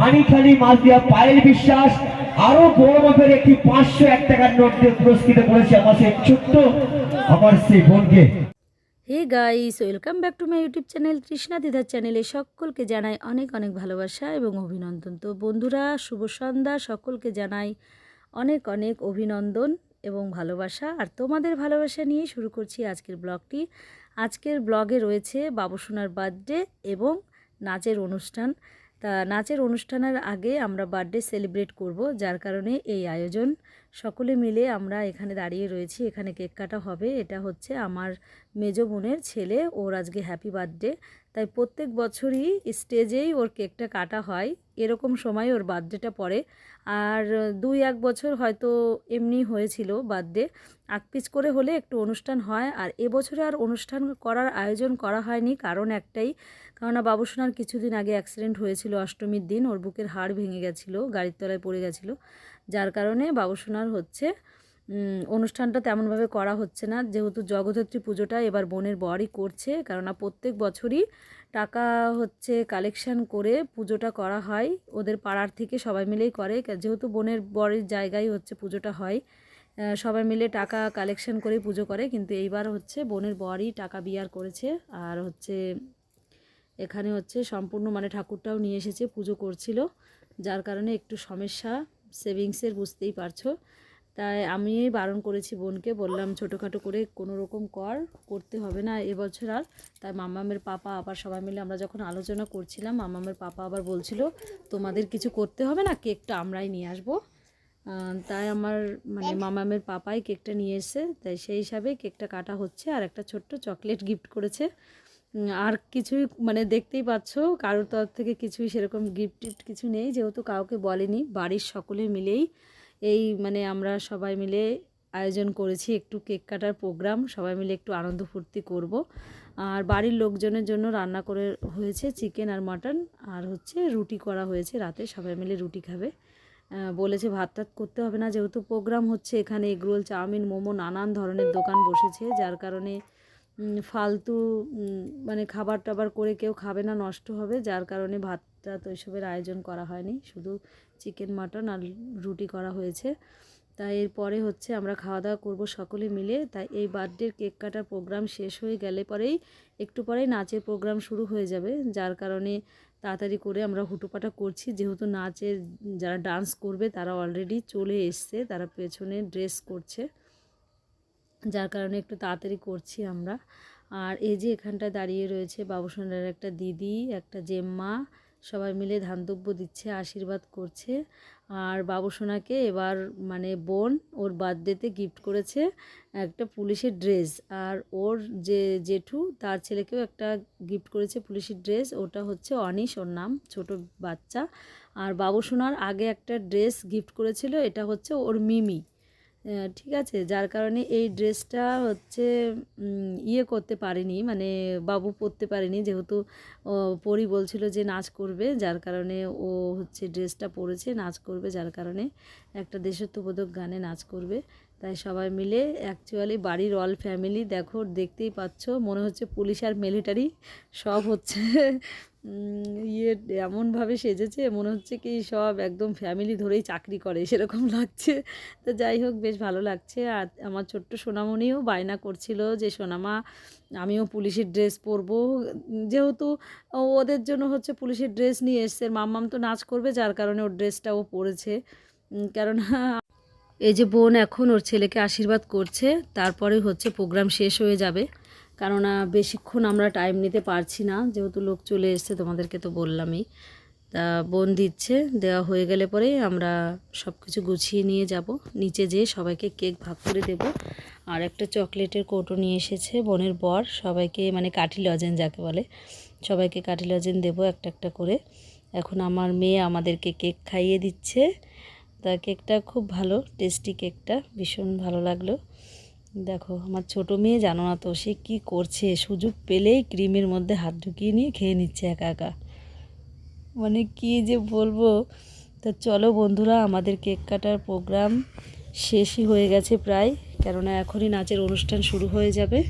পানিখালি মালদিয়া পায়েল বিশ্বাস আরও বড় মাপের একটি পাঁচশো এক টাকার নোট দিয়ে পুরস্কৃত করেছে আমার সেই ছোট্ট, আমার সেই বোনকে। Hey guys, welcome back to my YouTube channel Trishna দিদার চ্যানেলে সকলকে জানাই অনেক অনেক ভালোবাসা এবং অভিনন্দন। তো বন্ধুরা, শুভ সন্ধ্যা, সকলকে জানাই অনেক অনেক অভিনন্দন এবং ভালোবাসা। আর তোমাদের ভালোবাসা নিয়ে শুরু করছি আজকের ব্লগটি। আজকের ব্লগে রয়েছে বাবুসোনার বার্থডে এবং নাচের অনুষ্ঠান। তা নাচের অনুষ্ঠানের আগে আমরা বার্থডে সেলিব্রেট করব, যার কারণে এই আয়োজন। সকলে মিলে আমরা এখানে দাঁড়িয়ে রয়েছি, এখানে কেক কাটা হবে। এটা হচ্ছে আমার মেজো বোনের ছেলে, ওর আজকে হ্যাপি বার্থডে তাই প্রত্যেক বছরই স্টেজেই ওর কেকটা কাটা হয়। এরকম সময় ওর বার্থডেটা পড়ে। আর দুই এক বছর হয়তো এমনি হয়েছিল বার্থডে। আকপিচ করে হলে একটু অনুষ্ঠান হয়। আর এবছরে আর অনুষ্ঠান করার আয়োজন করা হয়নি, কারণ একটাই। কেননা বাবুসোনার কিছুদিন আগে অ্যাক্সিডেন্ট হয়েছিল অষ্টমীর দিন, ওর বুকের হাড় ভেঙে গেছিল, গাড়ির তলায় পড়ে গেছিল। যার কারণে বাবুসোনার হচ্ছে অনুষ্ঠানটা তেমনভাবে করা হচ্ছে না। যেহেতু জগদ্ধাত্রী পুজোটা এবার বোনের বরই করছে, কেননা প্রত্যেক বছরই টাকা হচ্ছে কালেকশন করে পুজোটা করা হয়। ওদের পাড়ার থেকে সবাই মিলেই করে। যেহেতু বোনের বরের জায়গায় হচ্ছে পুজোটা হয় সবাই মিলে টাকা কালেকশন করে পুজো করে। কিন্তু এইবার হচ্ছে বোনের বরই টাকা বিয়ার করেছে আর হচ্ছে এখানে হচ্ছে সম্পূর্ণ মানে ঠাকুরটাও নিয়ে এসেছে, পুজো করছিল। যার কারণে একটু সমস্যা সেভিংসের বুঝতেই পারছ। তাই আমি বারণ করেছি বোনকে, বললাম ছোটোখাটো করে কোনো রকম কর, করতে হবে না এবছর আর। তাই মামামের পাপা আবার সবাই মিলে আমরা যখন আলোচনা করছিলাম মামামের পাপা আবার বলছিল, তোমাদের কিছু করতে হবে না, কেকটা আমরাই নিয়ে আসব। তাই আমার মানে মামামের পাপাই কেকটা নিয়ে এসে তাই সেই হিসাবে কেকটা কাটা হচ্ছে আর একটা ছোট্ট চকলেট গিফট করেছে। আর কিছুই মানে দেখতেই পাচ্ছ, কারোর তরফ থেকে কিছুই সেরকম গিফট টিফট কিছু নেই, যেহেতু কাউকে বলেনি, বাড়ির সকলে মিলেই এই মানে আমরা সবাই মিলে আয়োজন করেছি একটু কেক কাটার প্রোগ্রাম, সবাই মিলে একটু আনন্দ ফুর্তি করব। আর বাড়ির লোকজনের জন্য রান্না করে হয়েছে চিকেন আর মাটন, আর হচ্ছে রুটি করা হয়েছে রাতে, সবাই মিলে রুটি খাবে। বলেছে ভাত টাত করতে হবে না, যেহেতু প্রোগ্রাম হচ্ছে এখানে, এগরোল, চাউমিন, মোমো, নানান ধরনের দোকান বসেছে, যার কারণে ফালতু মানে খাবার টাবার করে কেউ খাবে না, নষ্ট হবে, যার কারণে ভাত টাত ওইসবের আয়োজন করা হয়নি। শুধু চিকেন, মাটন আর রুটি করা হয়েছে। তাই এরপরে হচ্ছে আমরা খাওয়া দাওয়া করব সকলে মিলে। তাই এই বার্থডের কেক কাটার প্রোগ্রাম শেষ হয়ে গেলে পরেই একটু পরেই নাচের প্রোগ্রাম শুরু হয়ে যাবে। যার কারণে তাড়াতাড়ি করে আমরা হুটোপাটা করছি। যেহেতু নাচের যারা ডান্স করবে তারা অলরেডি চলে এসছে। তারা পেছনে ড্রেস করছে। যার কারণে একটু তাড়াতাড়ি করছি আমরা। আর এই যে এখানটায় দাঁড়িয়ে রয়েছে বাবুসোনার একটা দিদি, একটা জেম্মা সবাই মিলে ধানদব্য দিচ্ছে, আশীর্বাদ করছে। আর বাবুসোনাকে এবার মানে বোন ওর বার্থডেতে গিফট করেছে একটা পুলিশের ড্রেস। আর ওর যে জেঠু, তার ছেলেকেও একটা গিফট করেছে পুলিশের ড্রেস। ওটা হচ্ছে অনিশ, ওর নাম, ছোট বাচ্চা। আর বাবুসোনার আগে একটা ড্রেস গিফট করেছিল, এটা হচ্ছে ওর মিমি। ঠিক আছে, যার কারণে এই ড্রেসটা হচ্ছে ইয়ে করতে পারেনি মানে বাবু পরতে পারেনি, যেহেতু পরি বলছিল যে নাচ করবে, যার কারণে ও হচ্ছে ড্রেসটা পরেছে, নাচ করবে, যার কারণে একটা দেশত্ববোধক গানে নাচ করবে। তাই সবাই মিলে অ্যাকচুয়ালি বাড়ির অল ফ্যামিলি দেখো, দেখতেই পাচ্ছ, মনে হচ্ছে পুলিশ আর মিলিটারি সব হচ্ছে ইয়ে এমনভাবে সেজেছে, মনে হচ্ছে কি সব একদম ফ্যামিলি ধরেই চাকরি করে, সেরকম লাগছে। তো যাই হোক, বেশ ভালো লাগছে। আর আমার ছোট্ট সোনামণিও বায়না করছিল যে, সোনামা, আমিও পুলিশের ড্রেস পরবো। যেহেতু ওদের জন্য হচ্ছে পুলিশের ড্রেস নিয়ে এসছে মাম্মাম তো নাচ করবে, যার কারণে ওর ড্রেসটা ও পরেছে। কেননা এই যে বোন এখন ওর ছেলেকে আশীর্বাদ করছে, তারপরে হচ্ছে প্রোগ্রাম শেষ হয়ে যাবে। কেননা বেশিক্ষণ আমরা টাইম নিতে পারছি না। যেহেতু লোক চলে এসছে, তোমাদেরকে তো বললামই। তা বোন দিচ্ছে, দেওয়া হয়ে গেলে পরে আমরা সব কিছু গুছিয়ে নিয়ে যাব। নিচে যেয়ে সবাইকে কেক ভাগ করে দেব। আর একটা চকলেটের কৌটো নিয়ে এসেছে বোনের বর। সবাইকে মানে কাঠি লজেন যাকে বলে, সবাইকে কাঠি লজেন দেবো একটা একটা করে। এখন আমার মেয়ে আমাদেরকে কেক খাইয়ে দিচ্ছে। তা কেকটা খুব ভালো টেস্টি কেকটা ভীষণ ভালো লাগল। দেখো, আমার ছোট মেয়ে জানো না তো, সে কী করছে? সুযোগ পেলেই ক্রিমের মধ্যে হাত ঢুকিয়ে নিয়ে খেয়ে নিচ্ছে একা একা। মানে কি যে বলব? তা চলো বন্ধুরা, আমাদের কেক কাটার প্রোগ্রাম শেষই হয়ে গেছে প্রায়, কেননা এখনই নাচের অনুষ্ঠান শুরু হয়ে যাবে।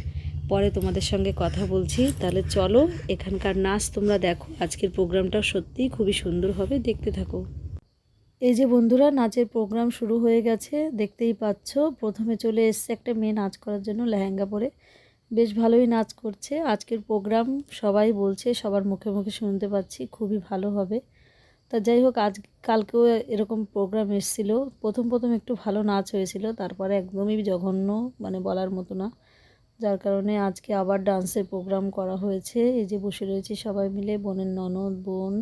পরে তোমাদের সঙ্গে কথা বলছি। তাহলে চলো, এখানকার নাচ তোমরা দেখো। আজকের প্রোগ্রামটা সত্যিই খুবই সুন্দর হবে, দেখতে থাকো। এই যে বন্ধুরা, নাচের প্রোগ্রাম শুরু হয়ে গেছে, দেখতেই পাচ্ছ। প্রথমে চলে এসছে একটা মেয়ে নাচ করার জন্য লেহেঙ্গা পরে। বেশ ভালোই নাচ করছে। আজকের প্রোগ্রাম সবাই বলছে, সবার মুখে মুখে শুনতে পাচ্ছি, খুবই ভালো হবে। তা যাই হোক, আজ কালকেও এরকম প্রোগ্রাম এসেছিল। প্রথম প্রথম একটু ভালো নাচ হয়েছিল, তারপরে একদমই জঘন্য মানে বলার মতো না। যার কারণে আজকে আবার ডান্সের প্রোগ্রাম করা হয়েছে। এই যে বসে রয়েছি সবাই মিলে, বোনের ননদ, বোন।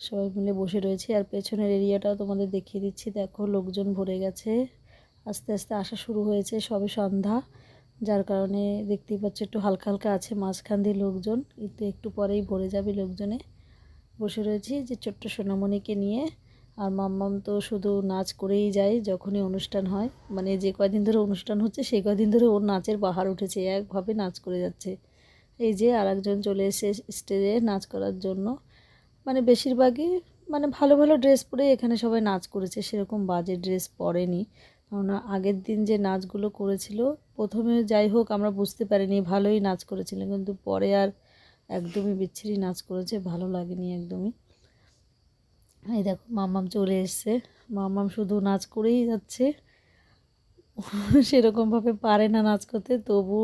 সবাই মিলে বসে রয়েছি। আর পেছনের এরিয়াটাও তোমাদের দেখিয়ে দিচ্ছি। দেখো, লোকজন ভরে গেছে। আস্তে আস্তে আসা শুরু হয়েছে সবে সন্ধ্যা। যার কারণে দেখতেই পাচ্ছ একটু হালকা হালকা আছে মাঝখান দিয়ে লোকজন। কিন্তু একটু পরেই ভরে যাবে লোকজনে। বসে রয়েছি যে ছোট্ট সোনামণিকে নিয়ে। আর মাম্মাম তো শুধু নাচ করেই যায় যখনই অনুষ্ঠান হয়। মানে যে কয়দিন ধরে অনুষ্ঠান হচ্ছে, সেই কয়দিন ধরে ওর নাচের বাহার উঠেছে। একভাবে নাচ করে যাচ্ছে। এই যে আর চলে এসে স্টেজে নাচ করার জন্য। মানে বেশিরভাগই মানে ভালো ভালো ড্রেস পরেই এখানে সবাই নাচ করেছে, সেরকম বাজে ড্রেস পরেনি। কেননা আগের দিন যে নাচগুলো করেছিল, প্রথমে যাই হোক আমরা বুঝতে পারিনি, ভালোই নাচ করেছিল কিন্তু পরে আর একদমই বিচ্ছিরি নাচ করেছে, ভালো লাগেনি একদমই। এই দেখো, মাম্মাম চলে এসছে। মাম্মাম শুধু নাচ করেই যাচ্ছে। সেরকমভাবে পারে না নাচ করতে, তবু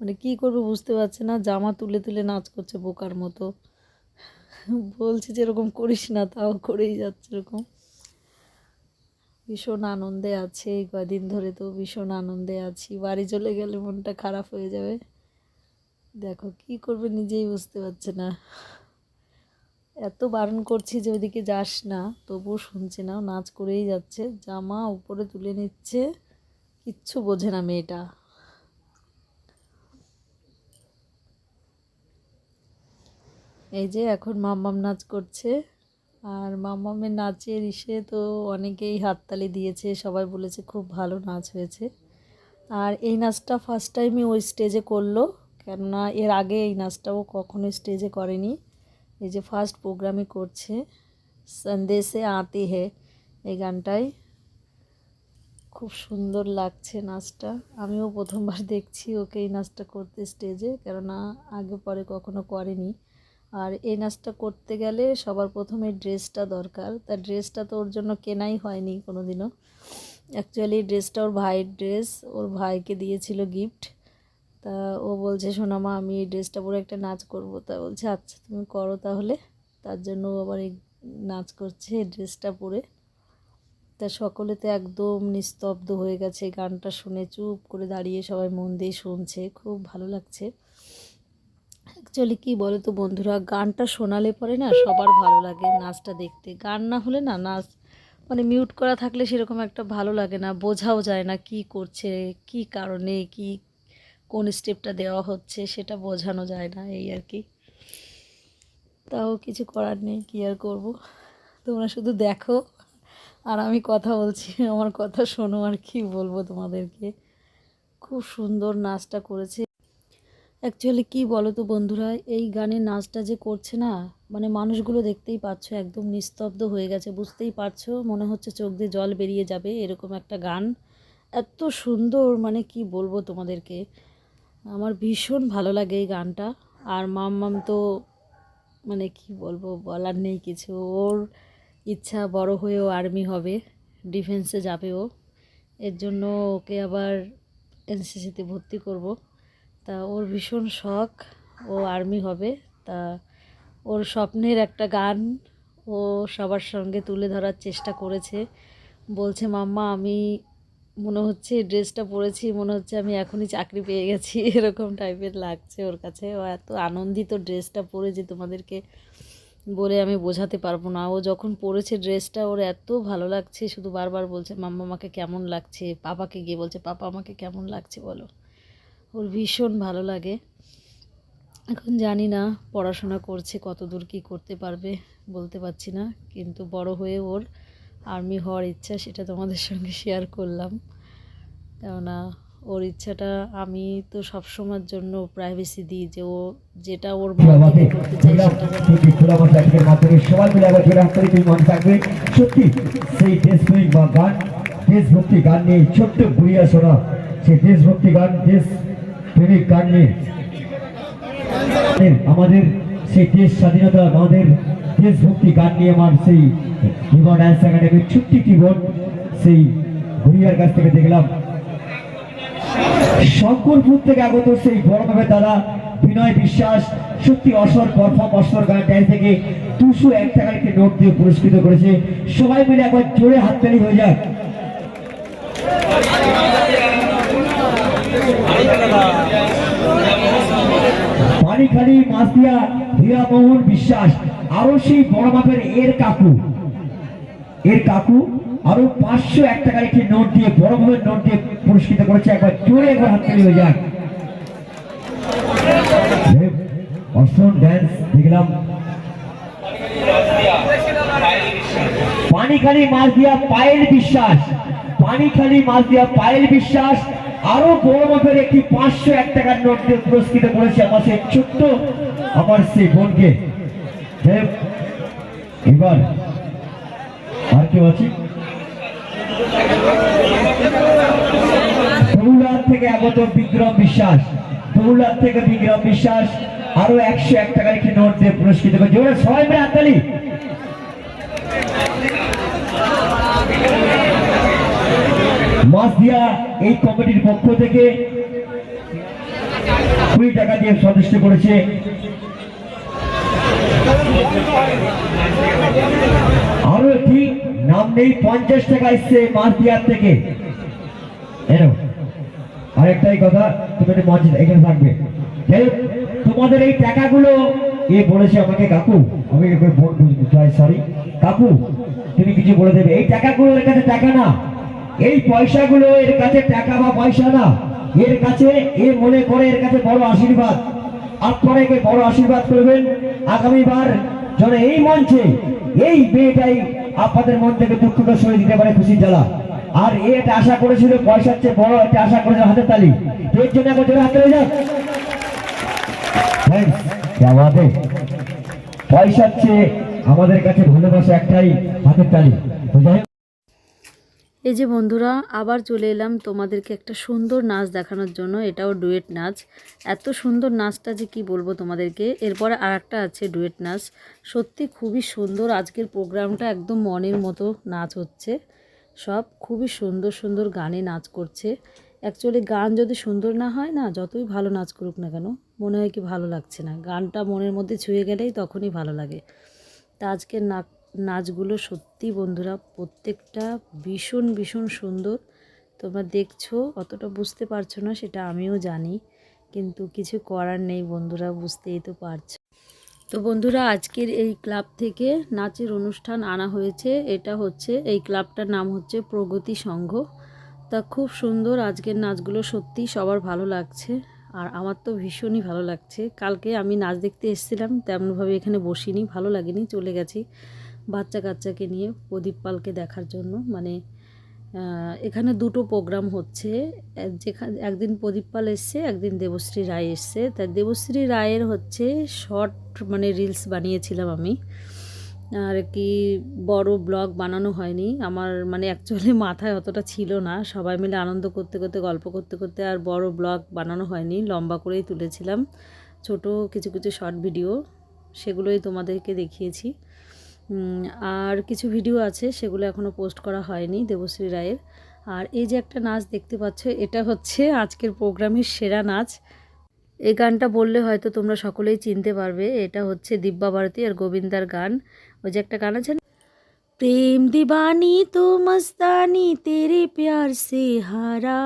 মানে কি করবে বুঝতে পারছে না, জামা তুলে তুলে নাচ করছে বোকার মতো। বলছি যে এরকম করিস না, তাও করেই যাচ্ছে এরকম। ভীষণ আনন্দে আছে এই কদিন ধরে তো ভীষণ আনন্দে আছি। বাড়ি চলে গেলে মনটা খারাপ হয়ে যাবে। দেখো, কি করবে নিজেই বুঝতে পারছে না। এত বারণ করছি যে ওদিকে যাস না, তবুও শুনছে না নাচ করেই যাচ্ছে। জামা উপরে তুলে নিচ্ছে, কিচ্ছু বোঝে না মেয়েটা। এই যে এখন মাম্মাম নাচ করছে। আর মাম্মামের নাচের ইসে তো অনেকেই হাততালি দিয়েছে, সবাই বলেছে খুব ভালো নাচ হয়েছে। আর এই নাচটা ফার্স্ট টাইমই ওই স্টেজে করল, কেননা এর আগে এই নাচটাও কখনো স্টেজে করেনি। এই যে ফার্স্ট প্রোগ্রামই করছে, সন্দেশে আতে হে, এই গানটাই। খুব সুন্দর লাগছে নাচটা। আমিও প্রথমবার দেখছি ওকে এই নাচটা করতে স্টেজে কেননা আগে পরে কখনো করেনি। আর এই নাচটা করতে গেলে সবার প্রথমে ড্রেসটা দরকার। তা ড্রেসটা তো ওর জন্য কেনাই হয়নি কোনো দিনও অ্যাকচুয়ালি ড্রেসটা ওর ভাইয়ের ড্রেস, ওর ভাইকে দিয়েছিল গিফট তা ও বলছে সোনামা আমি এই ড্রেসটা পরে একটা নাচ করব। তা বলছে আচ্ছা তুমি করো তাহলে। তার জন্য আবার এই নাচ করছে এই ড্রেসটা পরে। তা সকলে তো একদম নিস্তব্ধ হয়ে গেছে। গানটা শুনে চুপ করে দাঁড়িয়ে সবাই মন দিয়ে শুনছে। খুব ভালো লাগছে। অ্যাকচুয়ালি কী বলো তো বন্ধুরা, গানটা শোনালে পরে না সবার ভালো লাগে নাচটা দেখতে। গান না হলে না নাচ মানে মিউট করা থাকলে সেরকম একটা ভালো লাগে না, বোঝাও যায় না কি করছে, কি কারণে, কি, কোন স্টেপটা দেওয়া হচ্ছে সেটা বোঝানো যায় না এই আর কি। তাও কিছু করার নেই, কী আর করব? তোমরা শুধু দেখো, আর আমি কথা বলছি, আমার কথা শোনো আর কি বলব তোমাদেরকে। খুব সুন্দর নাচটা করেছে। অ্যাকচুয়ালি কি বলো তো বন্ধুরা, এই গানের নাচটা যে করছে না মানে মানুষগুলো দেখতেই পাচ্ছ, একদম নিস্তব্ধ হয়ে গেছে, বুঝতেই পারছ, মনে হচ্ছে চোখ দিয়ে জল বেরিয়ে যাবে, এরকম একটা গান। এত সুন্দর মানে কি বলব তোমাদেরকে, আমার ভীষণ ভালো লাগে এই গানটা। আর মাম মাম তো মানে কি বলব, বলার নেই কিছু, ওর ইচ্ছা বড় হয়েও আর্মি হবে, ডিফেন্সে যাবে ও। এর জন্য ওকে আবার এনসিসিতে ভর্তি করব। তা ওর ভীষণ শখ, ও আর্মি হবে। তা ওর স্বপ্নের একটা গান ও সবার সঙ্গে তুলে ধরার চেষ্টা করেছে। বলছে, মাম্মা, আমি মনে হচ্ছে ড্রেসটা পরেছি, মনে হচ্ছে আমি এখনই চাকরি পেয়ে গেছি। এরকম টাইপের লাগছে ওর কাছে। ও এত আনন্দিত ড্রেসটা পরে যে তোমাদেরকে বলে আমি বোঝাতে পারব না। ও যখন পরেছে ড্রেসটা, ওর এত ভালো লাগছে। শুধু বারবার বলছে, মাম্মা, আমাকে কেমন লাগছে? পাপাকে গিয়ে বলছে, পাপা, আমাকে কেমন লাগছে বলো। ওর ভীষণ ভালো লাগে। এখন জানি না পড়াশোনা করছে কত দূর কী করতে পারবে বলতে পারছি না। কিন্তু বড় হয়ে ওর আর্মি হওয়ার ইচ্ছা সেটা তোমাদের সঙ্গে শেয়ার করলাম। কেননা ওর ইচ্ছাটা আমি তো সবসময়ের জন্য প্রাইভেসি দিই যে ও যেটা ওর করতে চাই সত্যি সেই দেশপ্রেমিক বা গান দেশভক্তি গান নিয়ে ছোট্ট বুড়িয়া শোনা। সেই দেশভক্তি গান দেশ প্রেমিক গান নিয়ে আমাদের সেই দেশ স্বাধীনতা, আমাদের দেশভক্তি গান নিয়ে আমার সেই জীবন ডান্স একাডেমির ছুট্টি কিবোর্ড সেই ঘুরিয়ার কাছ থেকে দেখলাম। শঙ্করপুর থেকে আগত সেই বড় ভাবে দাদা বিনয় বিশ্বাস সত্যি অসর পারফর্ম অসর গান ডান্স থেকে দুশো এক টাকার একটি নোট দিয়ে পুরস্কৃত করেছে। সবাই মিলে একবার জোরে হাততালি হয়ে যাক। পানিখালি মাসিয়া হীরামোহন বিশ্বাস, আরও সেই বড় মাপের এর কাকু। এর কাকু আরও পাঁচশো এক টাকার একটি নোট দিয়ে, বড় নোট দিয়ে পুরস্কৃত করেছে, একবার জোরে একবার হাততালি হয়ে অসম ড্যান্স দেখলাম। পানিখালি মাছ দিয়া পায়েল বিশ্বাস পানিখালি মাছ দিয়া পায়েল বিশ্বাস আরও বড় মাপের একটি পাঁচশো এক টাকার নোট দিয়ে পুরস্কৃত করেছে আমার সেই ছোট্ট, আমার সেই বোনকে। এবার আর কেউ আছে? দৌলার থেকে আগত বিক্রম বিশ্বাস। দৌলার থেকে বিক্রম বিশ্বাস আরও একশো এক টাকার একটি নোট দিয়ে পুরস্কৃত করেছে। ওরা সবাই মিলে হাততালি মাস দিয়া এই কমিটির পক্ষ থেকে কুড়ি টাকা দিয়ে সদস্য করেছে। আরও একটি নাম নেই, পঞ্চাশ টাকা এসছে মাস দিয়ার থেকে। এনো আরেকটাই কথা, তুমি মঞ্চে এখানে থাকবে। তোমাদের এই টাকাগুলো এ বলেছে আমাকে? কাকু, আমি সরি কাকু, তুমি কিছু বলে দেবে। এই টাকাগুলো এর কাছে টাকা না। এই পয়সাগুলো এর কাছে টাকা বা পয়সা না। এর কাছে, এ মনে করে এর কাছে বড় আশীর্বাদ। আপনারা একে বড় আশীর্বাদ করবেন। আগামীবার যেন এই মঞ্চে এই মেয়েটাই আপনাদের মন থেকে দুঃখটা সরে দিতে পারে খুশির জ্বালা। আর এ এটা আশা করেছিল, পয়সার চেয়ে বড় একটা আশা করেছিল হাতে তালি। এর জন্য এখন জোরে হাতে যাক পয়সার চেয়ে আমাদের কাছে ভালোবাসা একটাই হাতের তালি। এই যে বন্ধুরা, আবার চলে এলাম তোমাদেরকে একটা সুন্দর নাচ দেখানোর জন্য। এটাও ডুয়েট নাচ। এত সুন্দর নাচটা যে কি বলব তোমাদেরকে? এরপরে আর একটা আছে ডুয়েট নাচ। সত্যি খুবই সুন্দর। আজকের প্রোগ্রামটা একদম মনের মতো নাচ হচ্ছে। সব খুবই সুন্দর সুন্দর গানে নাচ করছে। অ্যাকচুয়ালি গান যদি সুন্দর না হয় না, যতই ভালো নাচ করুক না কেন, মনে হয় কি ভালো লাগছে না। গানটা মনের মধ্যে ছুঁয়ে গেলেই তখনই ভালো লাগে। তা আজকের নাচ নাচগুলো সত্যি বন্ধুরা প্রত্যেকটা ভীষণ ভীষণ সুন্দর। তোমরা দেখছ, অতটা বুঝতে পারছ না, সেটা আমিও জানি। কিন্তু কিছু করার নেই বন্ধুরা, বুঝতেই তো পারছ। তো বন্ধুরা, আজকের এই ক্লাব থেকে নাচের অনুষ্ঠান আনা হয়েছে। এটা হচ্ছে, এই ক্লাবটার নাম হচ্ছে প্রগতি সংঘ। তা খুব সুন্দর, আজকের নাচগুলো সত্যি সবার ভালো লাগছে। আর আমার তো ভীষণই ভালো লাগছে। কালকে আমি নাচ দেখতে এসেছিলাম, তেমনভাবে এখানে বসিনি, ভালো লাগেনি, চলে গেছি। বাচ্চা কাচ্চাকে নিয়ে প্রদীপ পালকে দেখার জন্য। মানে এখানে দুটো প্রোগ্রাম হচ্ছে। যেখানে, একদিন প্রদীপ পাল এসছে, একদিন দেবশ্রী রায় এসছে। তা দেবশ্রী রায়ের হচ্ছে শর্ট মানে রিলস বানিয়েছিলাম আমি। আর কি বড় ব্লগ বানানো হয়নি। আমার মানে অ্যাকচুয়ালি মাথায় অতটা ছিল না। সবাই মিলে আনন্দ করতে করতে, গল্প করতে করতে আর বড় ব্লগ বানানো হয়নি। লম্বা করেই তুলেছিলাম। ছোট কিছু কিছু শর্ট ভিডিও, সেগুলোই তোমাদেরকে দেখিয়েছি। আর কিছু ভিডিও আছে সেগুলো এখনও পোস্ট করা হয়নি দেবশ্রী রায়ের আর এই যে একটা নাচ দেখতে পাচ্ছ এটা হচ্ছে আজকের প্রোগ্রামের সেরা নাচ এই গানটা বললে হয়তো তোমরা সকলেই চিনতে পারবে এটা হচ্ছে দিব্যা ভারতী আর গোবিন্দার গান ওই যে একটা গান আছে না প্রেম দিবানি তো মস্তানি তেরে प्यार से हारा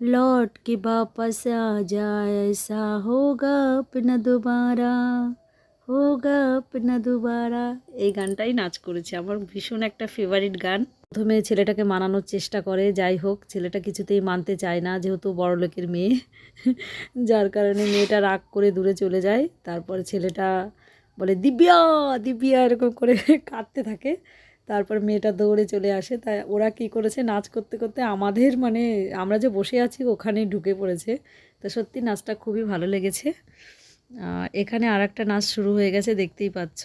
लौट के वापस आ जाए ऐसा होगा अपना दोबारा হোগা আপনা দুবারা। এই গানটাই নাচ করেছে। আমার ভীষণ একটা ফেভারিট গান। প্রথমে ছেলেটাকে মানানোর চেষ্টা করে, যাই হোক, ছেলেটা কিছুতেই মানতে চায় না, যেহেতু বড় লোকের মেয়ে। যার কারণে মেয়েটা রাগ করে দূরে চলে যায়। তারপরে ছেলেটা বলে, দিব্যা দিব্যা, এরকম করে কাঁদতে থাকে। তারপর মেয়েটা দৌড়ে চলে আসে। তাই ওরা কি করেছে, নাচ করতে করতে আমাদের মানে আমরা যে বসে আছি, ওখানেই ঢুকে পড়েছে। তো সত্যি নাচটা খুবই ভালো লেগেছে। এখানে আর একটা নাচ শুরু হয়ে গেছে, দেখতেই পাচ্ছ।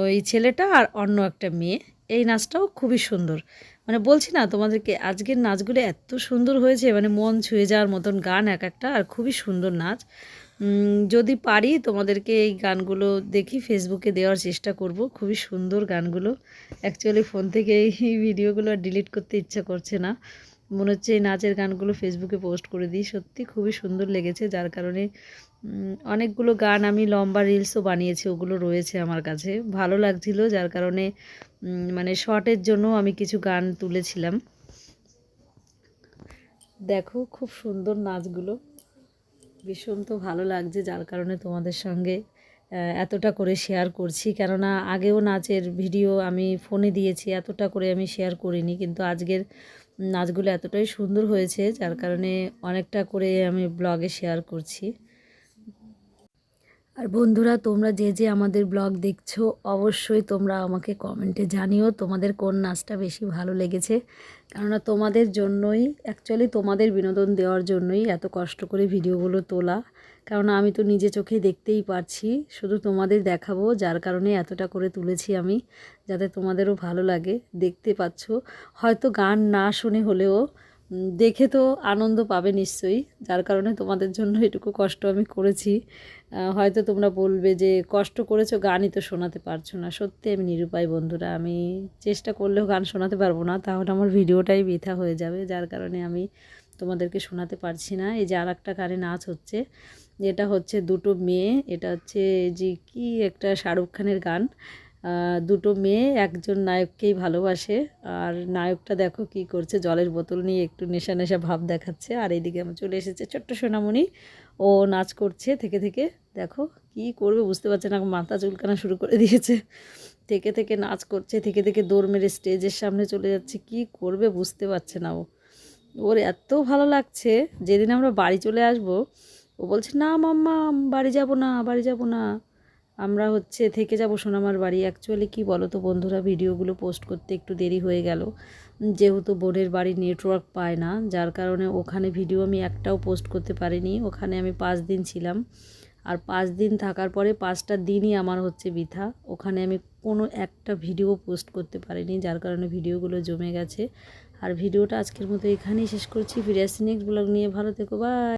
ওই ছেলেটা আর অন্য একটা মেয়ে, এই নাচটাও খুবই সুন্দর। মানে বলছি না, তোমাদেরকে, আজকের নাচগুলো এত সুন্দর হয়েছে মানে মন ছুঁয়ে যাওয়ার মতন গান এক একটা, আর খুবই সুন্দর নাচ। যদি পারি তোমাদেরকে এই গানগুলো দেখি ফেসবুকে দেওয়ার চেষ্টা করব, খুবই সুন্দর গানগুলো। অ্যাকচুয়ালি ফোন থেকে এই ভিডিওগুলো ডিলিট করতে ইচ্ছা করছে না। মনে হচ্ছে এই নাচের গানগুলো ফেসবুকে পোস্ট করে দিই। সত্যি খুবই সুন্দর লেগেছে, যার কারণে অনেকগুলো গান আমি লম্বা রিলসও বানিয়েছি, ওগুলো রয়েছে আমার কাছে। ভালো লাগছিল, যার কারণে মানে শর্টের জন্য আমি কিছু গান তুলেছিলাম। দেখো, খুব সুন্দর নাচগুলো। ভীষণ তো ভালো লাগছে, যার কারণে তোমাদের সঙ্গে এতটা করে শেয়ার করছি। কেননা, আগেও নাচের ভিডিও আমি ফোনে দিয়েছি, এতটা করে আমি শেয়ার করিনি। কিন্তু আজকের নাচগুলো এতটাই সুন্দর হয়েছে, যার কারণে অনেকটা করে আমি ব্লগে শেয়ার করছি। আর বন্ধুরা, তোমরা যে যে আমাদের ব্লগ দেখছ, অবশ্যই তোমরা আমাকে কমেন্টে জানিও তোমাদের কোন নাচটা বেশি ভালো লেগেছে। কেননা তোমাদের জন্যই অ্যাকচুয়ালি তোমাদের বিনোদন দেওয়ার জন্যই এত কষ্ট করে ভিডিওগুলো তোলা। কেননা আমি তো নিজে চোখেই দেখতেই পারছি, শুধু তোমাদের দেখাবো, যার কারণে এতটা করে তুলেছি আমি, যাতে তোমাদেরও ভালো লাগে, দেখতে পাচ্ছ। হয়তো গান না শুনে হলেও দেখে তো আনন্দ পাবে নিশ্চয়ই, যার কারণে তোমাদের জন্য এটুকু কষ্ট আমি করেছি। হয়তো তোমরা বলবে যে, কষ্ট করেছ, গানই তো শোনাতে পারছ না। সত্যি আমি নিরুপায় বন্ধুরা, আমি চেষ্টা করলেও গান শোনাতে পারব না, তাহলে আমার ভিডিওটাই বৃথা হয়ে যাবে, যার কারণে আমি তোমাদেরকে শোনাতে পারছি না। এই যে আর একটা গানে নাচ হচ্ছে এটা হচ্ছে দুটো মেয়ে, এটা হচ্ছে যে কি একটা শাহরুখ খানের গান। দুটো মেয়ে একজন নায়ককেই ভালোবাসে, আর নায়কটা দেখো কি করছে, জলের বোতল নিয়ে একটু নেশা নেশা ভাব দেখাচ্ছে। আর এইদিকে আমার চলে এসেছে ছোট্ট সোনামণি, ও নাচ করছে থেকে থেকে। দেখো কি করবে বুঝতে পারছে না, মাথা চুলকানা শুরু করে দিয়েছে। থেকে থেকে নাচ করছে, থেকে থেকে দৌড় মেরে স্টেজের সামনে চলে যাচ্ছে, কি করবে বুঝতে পারছে না ও। ওর এত ভালো লাগছে, যেদিন আমরা বাড়ি চলে আসব ও বলছে, না মাম্মা, বাড়ি যাব না, বাড়ি যাব না। আমরা হচ্ছে থেকে যাব সোনামার বাড়ি। অ্যাকচুয়ালি কি বলো তো বন্ধুরা, ভিডিওগুলো পোস্ট করতে একটু দেরি হয়ে গেল। যেহেতু বোনের বাড়ি নেটওয়ার্ক পায় না, যার কারণে ওখানে ভিডিও আমি একটাও পোস্ট করতে পারিনি। ওখানে আমি পাঁচ দিন ছিলাম। আর পাঁচ দিন থাকার পরে পাঁচটা দিনই আমার হচ্ছে বৃথা। ওখানে আমি কোনো একটা ভিডিও পোস্ট করতে পারিনি, যার কারণে ভিডিওগুলো জমে গেছে। আর ভিডিওটা আজকের মতো এখানেই শেষ করছি। ফিরে আসছি নেক্সট ব্লগ নিয়ে। ভালো থেকো বাই